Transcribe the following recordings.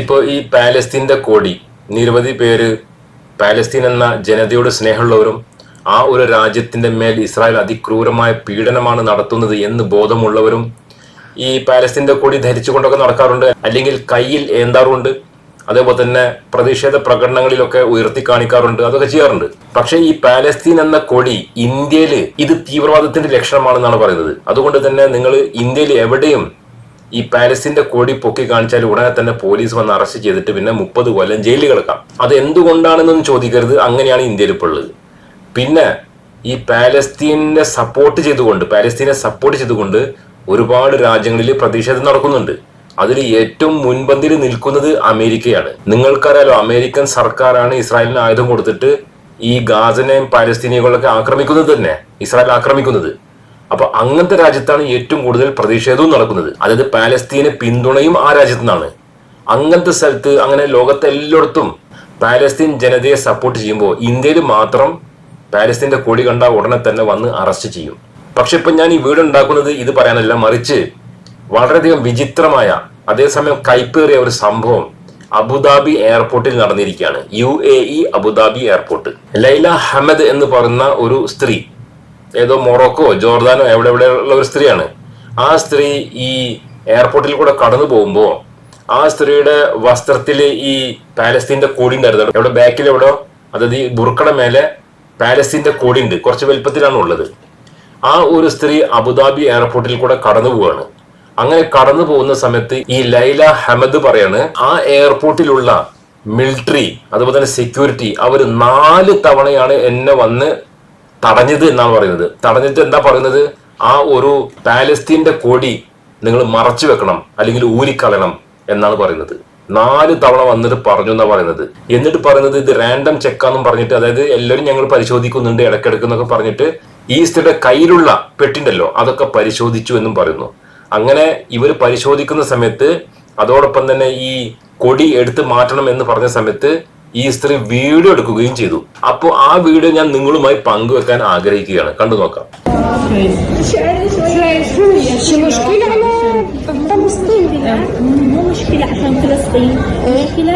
ഇപ്പോൾ ഈ പാലസ്തീന്റെ കോടി നിരവധി പേര് പാലസ്തീൻ എന്ന ജനതയോട് സ്നേഹമുള്ളവരും ആ ഒരു രാജ്യത്തിന്റെ മേൽ ഇസ്രായേൽ അതിക്രൂരമായ പീഡനമാണ് നടത്തുന്നത് എന്ന് ബോധമുള്ളവരും ഈ പാലസ്തീന്റെ കൊടി ധരിച്ചുകൊണ്ടൊക്കെ നടക്കാറുണ്ട്. അല്ലെങ്കിൽ കയ്യിൽ ഏന്താറുണ്ട് അതേപോലെ തന്നെ പ്രതിഷേധ പ്രകടനങ്ങളിലൊക്കെ ഉയർത്തി കാണിക്കാറുണ്ട് അതൊക്കെ ചെയ്യാറുണ്ട്. പക്ഷെ ഈ പാലസ്തീൻ എന്ന കൊടി ഇന്ത്യയിൽ ഇത് തീവ്രവാദത്തിന്റെ ലക്ഷണമാണെന്നാണ് പറയുന്നത്. അതുകൊണ്ട് തന്നെ നിങ്ങൾ ഇന്ത്യയിൽ എവിടെയും ഈ പാലസിന്റെ കൊടി പൊക്കി കാണിച്ചാൽ ഉടനെ തന്നെ പോലീസ് വന്ന് അറസ്റ്റ് ചെയ്തിട്ട് പിന്നെ മുപ്പത് കൊല്ലം ജയിലിൽ കിടക്കാം. അത് എന്തുകൊണ്ടാണെന്നൊന്നും ചോദിക്കരുത്. അങ്ങനെയാണ് ഇന്ത്യയിൽ ഇപ്പോൾ ഉള്ളത്. പിന്നെ ഈ പാലസ്തീനെ സപ്പോർട്ട് ചെയ്തുകൊണ്ട് പാലസ്തീനെ സപ്പോർട്ട് ചെയ്തുകൊണ്ട് ഒരുപാട് രാജ്യങ്ങളിൽ പ്രതിഷേധം നടക്കുന്നുണ്ട്. അതിൽ ഏറ്റവും മുൻപന്തിയിൽ നിൽക്കുന്നത് അമേരിക്കയാണ്. നിങ്ങൾക്കറിയാലോ അമേരിക്കൻ സർക്കാരാണ് ഇസ്രായേലിന് ആയുധം കൊടുത്തിട്ട് ഈ ഗാസനെയും പാലസ്തീനികളൊക്കെ ആക്രമിക്കുന്നത് തന്നെ. ഇസ്രായേൽ ആക്രമിക്കുന്നത്. അപ്പൊ അങ്ങനത്തെ രാജ്യത്താണ് ഏറ്റവും കൂടുതൽ പ്രതിഷേധവും നടക്കുന്നത്. അതായത് പാലസ്തീന് പിന്തുണയും ആ രാജ്യത്തു നിന്നാണ് അങ്ങനത്തെ സ്ഥലത്ത് അങ്ങനെ ലോകത്തെ എല്ലായിടത്തും പാലസ്തീൻ ജനതയെ സപ്പോർട്ട് ചെയ്യുമ്പോൾ ഇന്ത്യയിൽ മാത്രം പാലസ്തീന്റെ കൊടി കണ്ട ഉടനെ തന്നെ വന്ന് അറസ്റ്റ് ചെയ്യും. പക്ഷെ ഇപ്പൊ ഞാൻ ഈ വീട് ഉണ്ടാക്കുന്നത് ഇത് പറയാനല്ല മറിച്ച് വളരെയധികം വിചിത്രമായ അതേസമയം കൈപ്പേറിയ ഒരു സംഭവം അബുദാബി എയർപോർട്ടിൽ നടന്നിരിക്കുകയാണ്. U A E Abu Dhabi airport Laila Hamad എന്ന് പറയുന്ന ഒരു സ്ത്രീ ഏതോ മൊറോക്കോ ജോർദാനോ എവിടെ എവിടെ ഉള്ള ഒരു സ്ത്രീയാണ്. ആ സ്ത്രീ ഈ എയർപോർട്ടിൽ കൂടെ കടന്നു പോകുമ്പോ ആ സ്ത്രീയുടെ വസ്ത്രത്തിൽ ഈ പാലസ്തീന്റെ കൊടി ഉണ്ടായിരുന്നു എവിടെ ബാക്കിൽ എവിടോ അതായത് ഈ ബുർക്കയുടെ മേലെ പാലസ്തീന്റെ കൊടി ഉണ്ട് കുറച്ച് വലുപ്പത്തിലാണ് ഉള്ളത്. ആ ഒരു സ്ത്രീ അബുദാബി എയർപോർട്ടിൽ കൂടെ കടന്നു പോവാണ് അങ്ങനെ കടന്നു പോകുന്ന സമയത്ത് ഈ ലൈല ഹമദ് പറയാണ് ആ എയർപോർട്ടിലുള്ള മിലിറ്ററി അതുപോലെ തന്നെ സെക്യൂരിറ്റി അവർ നാല് തവണയാണ് എന്നെ വന്ന് തടഞ്ഞത് എന്നാണ് പറയുന്നത്. തടഞ്ഞിട്ട് എന്താ പറയുന്നത്? ആ ഒരു പാലസ്തീന്റെ കൊടി നിങ്ങൾ മറച്ചു വെക്കണം അല്ലെങ്കിൽ ഊരിക്കളയണം എന്നാണ് പറയുന്നത്. നാല് തവണ വന്നിട്ട് പറഞ്ഞു എന്നാ പറയുന്നത്. എന്നിട്ട് പറയുന്നത് ഇത് റാൻഡം ചെക്കാന്നും പറഞ്ഞിട്ട് അതായത് എല്ലാവരും ഞങ്ങൾ പരിശോധിക്കുന്നുണ്ട് ഇടയ്ക്കിടയ്ക്ക് എന്നൊക്കെ പറഞ്ഞിട്ട് ഈ സ്ത്രീയുടെ കയ്യിലുള്ള പെട്ടിണ്ടല്ലോ അതൊക്കെ പരിശോധിച്ചു എന്നും പറയുന്നു. അങ്ങനെ ഇവർ പരിശോധിക്കുന്ന സമയത്ത് അതോടൊപ്പം തന്നെ ഈ കൊടി എടുത്ത് മാറ്റണം എന്ന് പറഞ്ഞ സമയത്ത് ഈ സ്ത്രീ വീഡിയോ എടുക്കുകയും ചെയ്തു അപ്പോൾ ആ വീഡിയോ ഞാൻ നിങ്ങളുമായി പങ്കുവെക്കാൻ ആഗ്രഹിക്കുകയാണ് കണ്ടു നോക്കാം شو مشكلة على فلسطين مو مشكلة عشان فلسطين مشكلة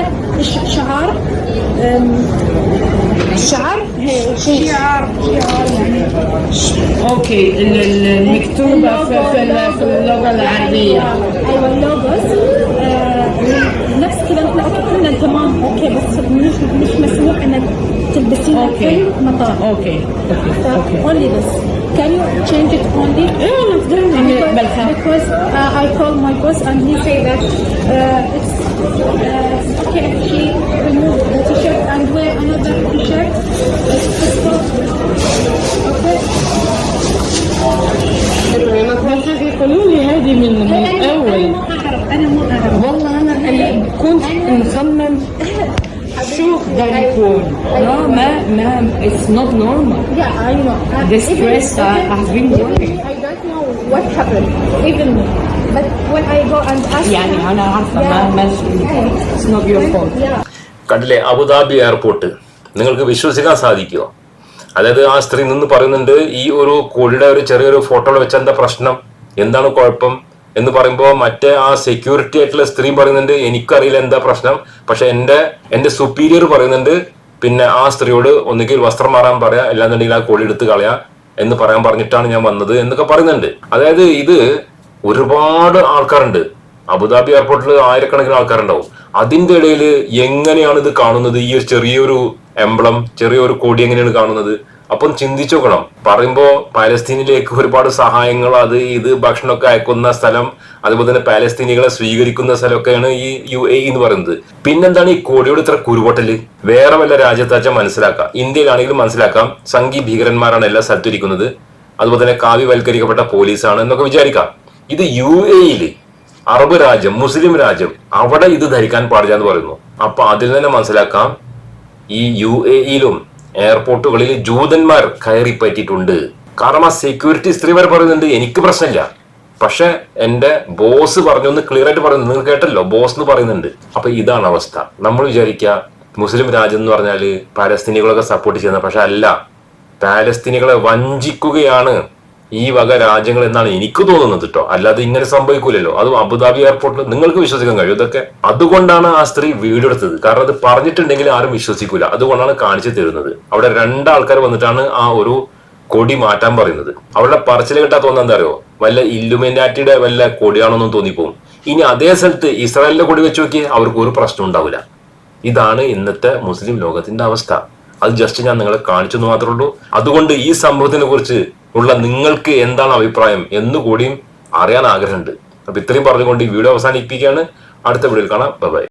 The okay. Okay. Okay. Uh, okay. Only this. Can you change it only? Yeah, I'm doing it. Because, because uh, I called my boss and he said that uh, it's uh, okay. She removed the t-shirt and wear another t-shirt. It's, it's شو ده يكون لا ما ما it's not normal Yeah, I know. Uh, the even- stress I, I've been working I don't know what happened, even me. But when I go and ask يعني them, انا عارفه ما ما it's not your fault yeah. കണ്ടില്ലേ Abu Dhabi airport നിങ്ങൾക്ക് വിശ്വസിക്കാൻ സാധിക്കുമോ അതായത് ആ സ്ത്രീ നിന്ന് പറയുന്നുണ്ട് ഈ ഒരു കോഴിയുടെ ഒരു ചെറിയൊരു ഫോട്ടോ വെച്ച എന്താ പ്രശ്നം എന്താണ് കുഴപ്പം എന്ന് പറയുമ്പോൾ മറ്റേ ആ സെക്യൂരിറ്റി ആയിട്ടുള്ള സ്ത്രീ പറയുന്നുണ്ട് എനിക്കറിയില്ല എന്താ പ്രശ്നം. പക്ഷെ എന്റെ എന്റെ സുപ്പീരിയർ പറയുന്നുണ്ട് പിന്നെ ആ സ്ത്രീയോട് ഒന്നുകിൽ വസ്ത്രം മാറാൻ പറയാ അല്ലാന്നുണ്ടെങ്കിൽ ആ കോഴി എടുത്ത് കളയാ എന്ന് പറയാൻ പറഞ്ഞിട്ടാണ് ഞാൻ വന്നത് എന്നൊക്കെ പറയുന്നുണ്ട്. അതായത് ഇത് ഒരുപാട് ആൾക്കാരുണ്ട്. അബുദാബി എയർപോർട്ടിൽ ആയിരക്കണക്കിന് ആൾക്കാരുണ്ടാവും. അതിന്റെ ഇടയിൽ എങ്ങനെയാണ് ഇത് കാണുന്നത്? ഈ ചെറിയൊരു എംബ്ലം ചെറിയൊരു കോടി എങ്ങനെയാണ് കാണുന്നത്? അപ്പം ചിന്തിച്ചു പറയുമ്പോൾ പറയുമ്പോ പാലസ്തീനിലേക്ക് ഒരുപാട് സഹായങ്ങൾ അത് ഇത് ഭക്ഷണമൊക്കെ അയക്കുന്ന സ്ഥലം അതുപോലെ തന്നെ പാലസ്തീനികളെ സ്വീകരിക്കുന്ന സ്ഥലമൊക്കെയാണ് ഈ യു എ എന്ന് പറയുന്നത്. പിന്നെന്താണ് ഈ കോടിയോട് ഇത്ര കുരുപൊട്ടൽ? വേറെ വല്ല രാജ്യത്താച്ചാൽ മനസ്സിലാക്കാം. ഇന്ത്യയിലാണെങ്കിലും മനസ്സിലാക്കാം. സംഘി ഭീകരന്മാരാണ് എല്ലാ സ്ഥലത്തും ഇരിക്കുന്നത്. അതുപോലെ തന്നെ കാവ്യവൽക്കരിക്കപ്പെട്ട പോലീസാണ് എന്നൊക്കെ വിചാരിക്കാം. ഇത് യു എയിൽ അറബ് രാജ്യം മുസ്ലിം രാജ്യം അവിടെ ഇത് ധരിക്കാൻ പാടില്ല എന്ന് പറയുന്നു. അപ്പൊ അതിൽ തന്നെ മനസ്സിലാക്കാം. ഈ യു എ ഇയിലും എയർപോർട്ടുകളിൽ ജൂതന്മാർ കയറി പറ്റിയിട്ടുണ്ട്. കാരണം ആ സെക്യൂരിറ്റി സ്ത്രീ വരെ പറയുന്നുണ്ട് എനിക്ക് പ്രശ്നമില്ല. പക്ഷെ എന്റെ ബോസ് പറഞ്ഞു ഒന്ന് ക്ലിയർ ആയിട്ട് പറയുന്നു നിങ്ങൾ കേട്ടല്ലോ ബോസ് എന്ന് പറയുന്നുണ്ട്. അപ്പൊ ഇതാണ് അവസ്ഥ. നമ്മൾ വിചാരിക്കുക മുസ്ലിം രാജ്യം എന്ന് പറഞ്ഞാൽ പാലസ്തീനികളൊക്കെ സപ്പോർട്ട് ചെയ്യുന്ന പക്ഷെ അല്ല പാലസ്തീനികളെ വഞ്ചിക്കുകയാണ് ഈ വക രാജ്യങ്ങൾ എന്നാണ് എനിക്ക് തോന്നുന്നത് കേട്ടോ അല്ലാതെ ഇങ്ങനെ സംഭവിക്കൂലല്ലോ. അതും അബുദാബി എയർപോർട്ടിൽ നിങ്ങൾക്ക് വിശ്വസിക്കാൻ കഴിയും. ഇതൊക്കെ അതുകൊണ്ടാണ് ആ സ്ത്രീ വീടെടുത്തത്. കാരണം അത് പറഞ്ഞിട്ടുണ്ടെങ്കിൽ ആരും വിശ്വസിക്കൂല. അതുകൊണ്ടാണ് കാണിച്ചു തരുന്നത്. അവിടെ രണ്ടാൾക്കാർ വന്നിട്ടാണ് ആ ഒരു കൊടി മാറ്റാൻ പറയുന്നത്. അവരുടെ പറച്ചിൽ കേട്ടാ തോന്നുന്നത് എന്താ അറിയോ? വല്ല ഇല്ലുമിനാറ്റിയുടെ വല്ല കൊടിയാണെന്നും തോന്നിപ്പോകും ഇനി അതേ സ്ഥലത്ത് ഇസ്രായേലിന്റെ കൊടി വെച്ച് നോക്കി അവർക്ക് ഒരു പ്രശ്നം ഉണ്ടാവില്ല ഇതാണ് ഇന്നത്തെ മുസ്ലിം ലോകത്തിന്റെ അവസ്ഥ. അത് ജസ്റ്റ് ഞാൻ നിങ്ങളെ കാണിച്ചു മാത്രമേ ഉള്ളൂ. അതുകൊണ്ട് ഈ സംഭവത്തിനെ കുറിച്ച് ഉള്ള നിങ്ങൾക്ക് എന്താണ് അഭിപ്രായം എന്നുകൂടിയും അറിയാൻ ആഗ്രഹമുണ്ട്. അപ്പൊ ഇത്രയും പറഞ്ഞുകൊണ്ട് ഈ വീഡിയോ അവസാനിപ്പിക്കുകയാണ്. അടുത്ത വീഡിയോയിൽ കാണാം. ബൈ